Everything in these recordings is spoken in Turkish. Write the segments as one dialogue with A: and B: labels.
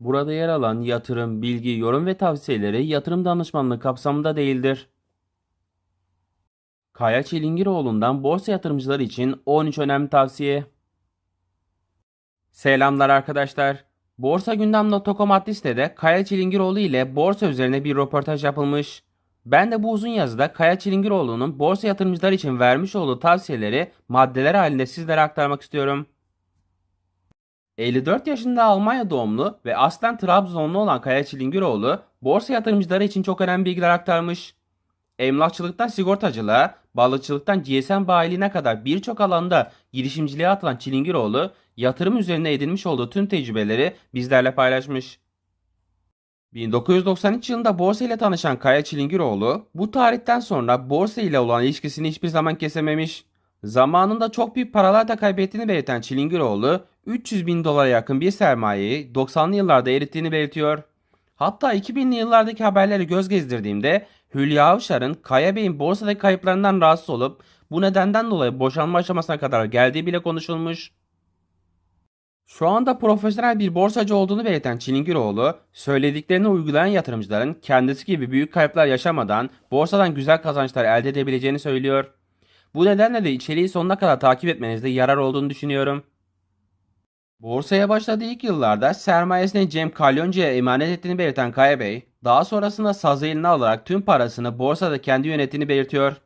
A: Burada yer alan yatırım, bilgi, yorum ve tavsiyeleri yatırım danışmanlığı kapsamında değildir. Kaya Çilingiroğlu'ndan borsa yatırımcıları için 13 önemli tavsiye. Selamlar arkadaşlar. Borsa Gündem.com adlı sitede Kaya Çilingiroğlu ile borsa üzerine bir röportaj yapılmış. Ben de bu uzun yazıda Kaya Çilingiroğlu'nun borsa yatırımcılar için vermiş olduğu tavsiyeleri maddeler halinde sizlere aktarmak istiyorum. 54 yaşında Almanya doğumlu ve aslen Trabzonlu olan Kaya Çilingiroğlu borsa yatırımcıları için çok önemli bilgiler aktarmış. Emlakçılıktan sigortacılığa, balıkçılıktan GSM bayiliğine kadar birçok alanda girişimciliğe atılan Çilingiroğlu, yatırım üzerine edinmiş olduğu tüm tecrübeleri bizlerle paylaşmış. 1993 yılında borsa ile tanışan Kaya Çilingiroğlu, bu tarihten sonra borsa ile olan ilişkisini hiçbir zaman kesememiş. Zamanında çok büyük paralar da kaybettiğini belirten Çilingiroğlu, 300 bin dolara yakın bir sermayeyi 90'lı yıllarda erittiğini belirtiyor. Hatta 2000'li yıllardaki haberleri göz gezdirdiğimde Hülya Avşar'ın Kaya Bey'in borsadaki kayıplarından rahatsız olup bu nedenden dolayı boşanma aşamasına kadar geldiği bile konuşulmuş. Şu anda profesyonel bir borsacı olduğunu belirten Çilingiroğlu, söylediklerini uygulayan yatırımcıların kendisi gibi büyük kayıplar yaşamadan borsadan güzel kazançlar elde edebileceğini söylüyor. Bu nedenle de içeriği sonuna kadar takip etmenizde yarar olduğunu düşünüyorum. Borsaya başladığı ilk yıllarda sermayesini Cem Kalyoncu'ya emanet ettiğini belirten Kaya Bey, daha sonrasında sazı eline alarak tüm parasını borsada kendi yönettiğini belirtiyor.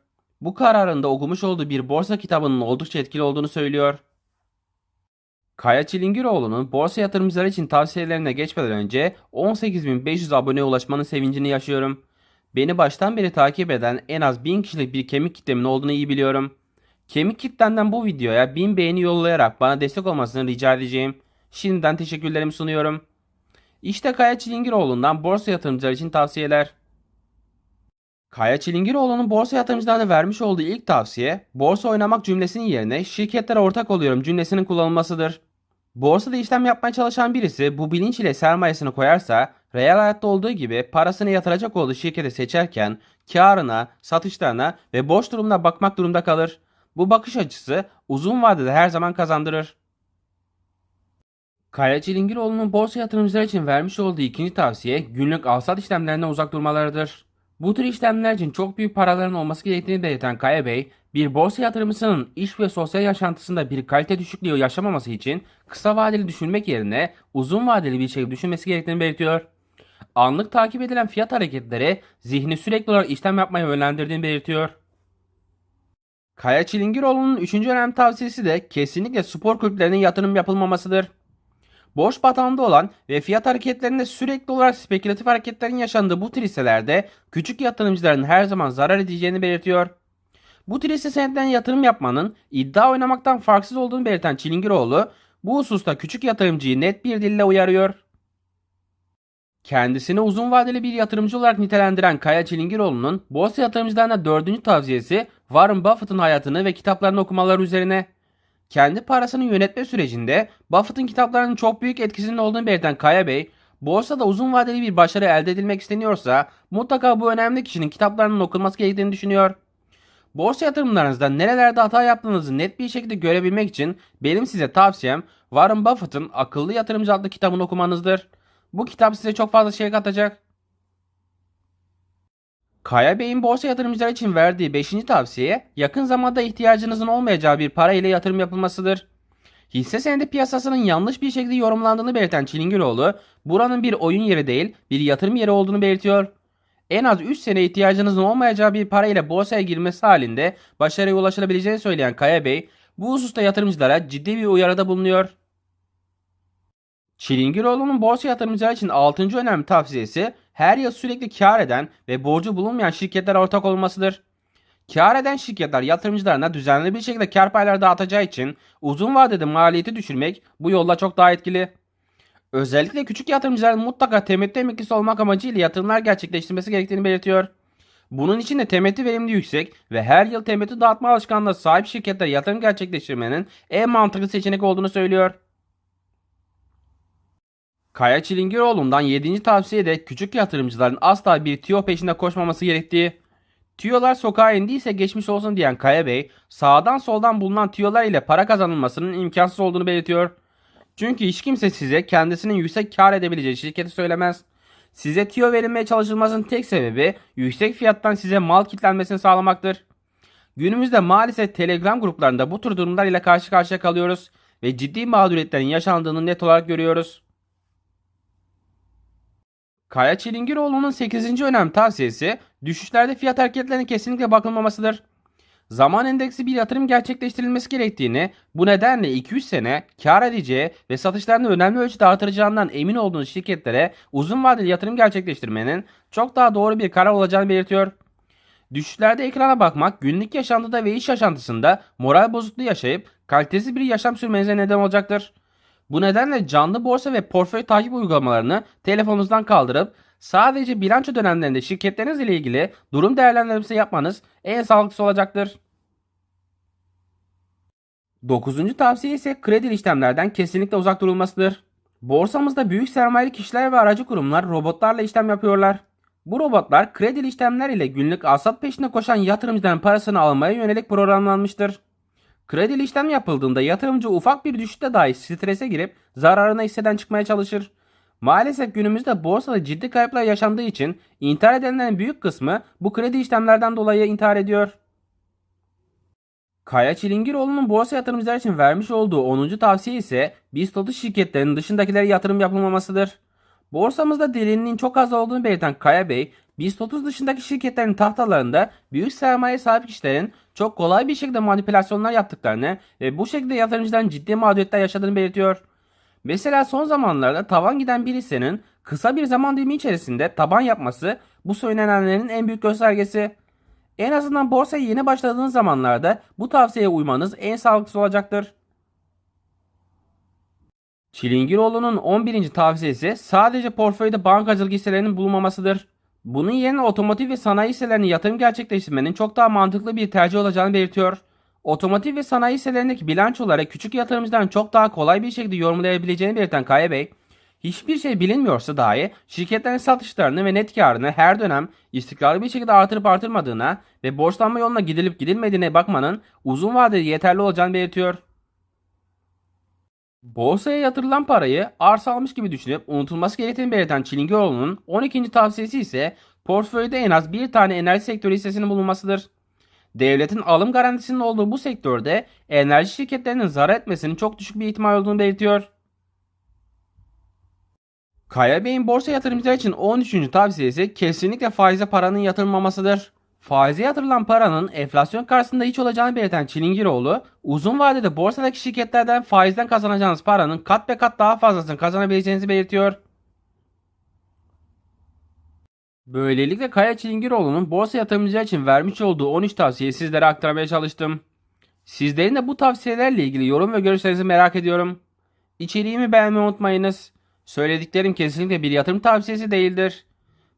A: Bu kararında okumuş olduğu bir borsa kitabının oldukça etkili olduğunu söylüyor. Kaya Çilingiroğlu'nun borsa yatırımcıları için tavsiyelerine geçmeden önce 18.500 aboneye ulaşmanın sevincini yaşıyorum. Beni baştan beri takip eden en az 1000 kişilik bir kemik kitlemin olduğunu iyi biliyorum. Kemik kitlenden bu videoya 1000 beğeni yollayarak bana destek olmasını rica edeceğim. Şimdiden teşekkürlerimi sunuyorum. İşte Kaya Çilingiroğlu'ndan borsa yatırımcıları için tavsiyeler. Kaya Çilingiroğlu'nun borsa yatırımcılarına vermiş olduğu ilk tavsiye, borsa oynamak cümlesinin yerine şirketlere ortak oluyorum cümlesinin kullanılmasıdır. Borsada işlem yapmaya çalışan birisi bu bilinç ile sermayesini koyarsa, reel hayatta olduğu gibi parasını yatıracak olduğu şirketi seçerken karına, satışlarına ve boş durumuna bakmak durumda kalır. Bu bakış açısı uzun vadede her zaman kazandırır. Kaya Çilingiroğlu'nun borsa yatırımcılar için vermiş olduğu ikinci tavsiye günlük alsat işlemlerinden uzak durmalarıdır. Bu tür işlemler için çok büyük paraların olması gerektiğini belirten Kaya Bey, bir borsa yatırımcısının iş ve sosyal yaşantısında bir kalite düşüklüğü yaşamaması için kısa vadeli düşünmek yerine uzun vadeli bir şey düşünmesi gerektiğini belirtiyor. Anlık takip edilen fiyat hareketleri zihni sürekli olarak işlem yapmaya yönlendirdiğini belirtiyor. Kaya Çilingiroğlu'nun üçüncü önemli tavsiyesi de kesinlikle spor kulüplerine yatırım yapılmamasıdır. Boş batağında olan ve fiyat hareketlerinde sürekli olarak spekülatif hareketlerin yaşandığı bu tür hisselerde küçük yatırımcıların her zaman zarar edeceğini belirtiyor. Bu tür hisse senetlerine yatırım yapmanın iddia oynamaktan farksız olduğunu belirten Çilingiroğlu bu hususta küçük yatırımcıyı net bir dille uyarıyor. Kendisini uzun vadeli bir yatırımcı olarak nitelendiren Kaya Çilingiroğlu'nun borsa yatırımcılarına dördüncü tavsiyesi Warren Buffett'ın hayatını ve kitaplarını okumaları üzerine. Kendi parasını yönetme sürecinde Buffett'ın kitaplarının çok büyük etkisinin olduğunu belirten Kaya Bey, borsada uzun vadeli bir başarı elde edilmek isteniyorsa mutlaka bu önemli kişinin kitaplarının okunması gerektiğini düşünüyor. Borsa yatırımlarınızda nerelerde hata yaptığınızı net bir şekilde görebilmek için benim size tavsiyem Warren Buffett'ın Akıllı Yatırımcı adlı kitabını okumanızdır. Bu kitap size çok fazla şey katacak. Kaya Bey'in borsa yatırımcılar için verdiği 5. tavsiye yakın zamanda ihtiyacınızın olmayacağı bir para ile yatırım yapılmasıdır. Hisse senedi piyasasının yanlış bir şekilde yorumlandığını belirten Çilingiroğlu, buranın bir oyun yeri değil, bir yatırım yeri olduğunu belirtiyor. En az 3 sene ihtiyacınızın olmayacağı bir para ile borsaya girmesi halinde başarıya ulaşılabileceğini söyleyen Kaya Bey, bu hususta yatırımcılara ciddi bir uyarıda bulunuyor. Çilingiroğlu'nun borsa yatırımcılar için 6. önemli tavsiyesi her yıl sürekli kar eden ve borcu bulunmayan şirketler ortak olmasıdır. Kar eden şirketler yatırımcılarına düzenli bir şekilde kar payları dağıtacağı için uzun vadede maliyeti düşürmek bu yolla çok daha etkili. Özellikle küçük yatırımcıların mutlaka temettü emeklisi olmak amacıyla yatırımlar gerçekleştirmesi gerektiğini belirtiyor. Bunun için de temettü verimli yüksek ve her yıl temettü dağıtma alışkanlığına sahip şirketler yatırım gerçekleştirmenin en mantıklı seçenek olduğunu söylüyor. Kaya Çilingiroğlu'ndan 7. tavsiye de küçük yatırımcıların asla bir tüyo peşinde koşmaması gerektiği. Tüyolar sokağa indiyse geçmiş olsun diyen Kaya Bey, sağdan soldan bulunan tüyolar ile para kazanılmasının imkansız olduğunu belirtiyor. Çünkü hiç kimse size kendisinin yüksek kar edebileceği şirketi söylemez. Size tüyo verilmeye çalışılmasının tek sebebi yüksek fiyattan size mal kitlenmesini sağlamaktır. Günümüzde maalesef Telegram gruplarında bu tür durumlar ile karşı karşıya kalıyoruz ve ciddi mağduriyetlerin yaşandığını net olarak görüyoruz. Kaya Çilingiroğlu'nun 8. önem tavsiyesi düşüşlerde fiyat hareketlerine kesinlikle bakılmamasıdır. Zaman endeksi bir yatırım gerçekleştirilmesi gerektiğini, bu nedenle 2-3 sene kar edeceği ve satışlarını önemli ölçüde artıracağından emin olduğunuz şirketlere uzun vadeli yatırım gerçekleştirmenin çok daha doğru bir karar olacağını belirtiyor. Düşüşlerde ekrana bakmak günlük yaşantıda ve iş yaşantısında moral bozukluğu yaşayıp kalitesiz bir yaşam sürmenize neden olacaktır. Bu nedenle canlı borsa ve portföy takip uygulamalarını telefonunuzdan kaldırıp sadece bilanço dönemlerinde şirketleriniz ile ilgili durum değerlendirmesi yapmanız en sağlıklısı olacaktır. Dokuzuncu tavsiye ise kredi işlemlerden kesinlikle uzak durulmasıdır. Borsamızda büyük sermayeli kişiler ve aracı kurumlar robotlarla işlem yapıyorlar. Bu robotlar kredi işlemler ile günlük alsat peşinde koşan yatırımcıların parasını almaya yönelik programlanmıştır. Kredi işlem yapıldığında yatırımcı ufak bir düşüşte dahi strese girip zararına hisseden çıkmaya çalışır. Maalesef günümüzde borsada ciddi kayıplar yaşandığı için intihar edenlerin büyük kısmı bu kredi işlemlerden dolayı intihar ediyor. Kaya Çilingiroğlu'nun borsa yatırımcılar için vermiş olduğu 10. tavsiye ise BIST şirketlerinin dışındakilere yatırım yapılmamasıdır. Borsamızda derinliğin çok az olduğunu belirten Kaya Bey, BIST 30 dışındaki şirketlerin tahtalarında büyük sermaye sahip kişilerin çok kolay bir şekilde manipülasyonlar yaptıklarını ve bu şekilde yatırımcıların ciddi mağduriyetler yaşadığını belirtiyor. Mesela son zamanlarda tavan giden bir hissenin kısa bir zaman dilimi içerisinde taban yapması bu söylenenlerin en büyük göstergesi. En azından borsaya yeni başladığınız zamanlarda bu tavsiyeye uymanız en sağlıklısı olacaktır. Çilingiroğlu'nun 11. tavsiyesi sadece portföyde bankacılık hisselerinin bulunmamasıdır. Bunun yerine otomotiv ve sanayi hisselerine yatırım gerçekleştirmenin çok daha mantıklı bir tercih olacağını belirtiyor. Otomotiv ve sanayi hisselerindeki bilançoları küçük yatırımcıların çok daha kolay bir şekilde yorumlayabileceğini belirten Kaya Bey, hiçbir şey bilinmiyorsa dahi şirketlerin satışlarını ve net karını her dönem istikrarlı bir şekilde artırıp artırmadığına ve borçlanma yoluna gidilip gidilmediğine bakmanın uzun vadede yeterli olacağını belirtiyor. Borsaya yatırılan parayı arsa almış gibi düşünüp unutulması gerektiğini belirten Çilingioğlu'nun 12. tavsiyesi ise portföyde en az bir tane enerji sektörü hissesinin bulunmasıdır. Devletin alım garantisinin olduğu bu sektörde enerji şirketlerinin zarar etmesinin çok düşük bir ihtimal olduğunu belirtiyor. Kaya Bey'in borsa yatırımcılar için 13. tavsiyesi kesinlikle faize paranın yatırılmamasıdır. Faize yatırılan paranın enflasyon karşısında hiç olacağını belirten Çilingiroğlu, uzun vadede borsadaki şirketlerden faizden kazanacağınız paranın kat be kat daha fazlasını kazanabileceğinizi belirtiyor. Böylelikle Kaya Çilingiroğlu'nun borsa yatırımcılar için vermiş olduğu 13 tavsiyeyi sizlere aktarmaya çalıştım. Sizlerin de bu tavsiyelerle ilgili yorum ve görüşlerinizi merak ediyorum. İçeriğimi beğenmeyi unutmayınız. Söylediklerim kesinlikle bir yatırım tavsiyesi değildir.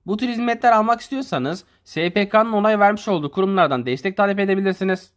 A: Bu tür hizmetler almak istiyorsanız SPK'nın onay vermiş olduğu kurumlardan destek talep edebilirsiniz.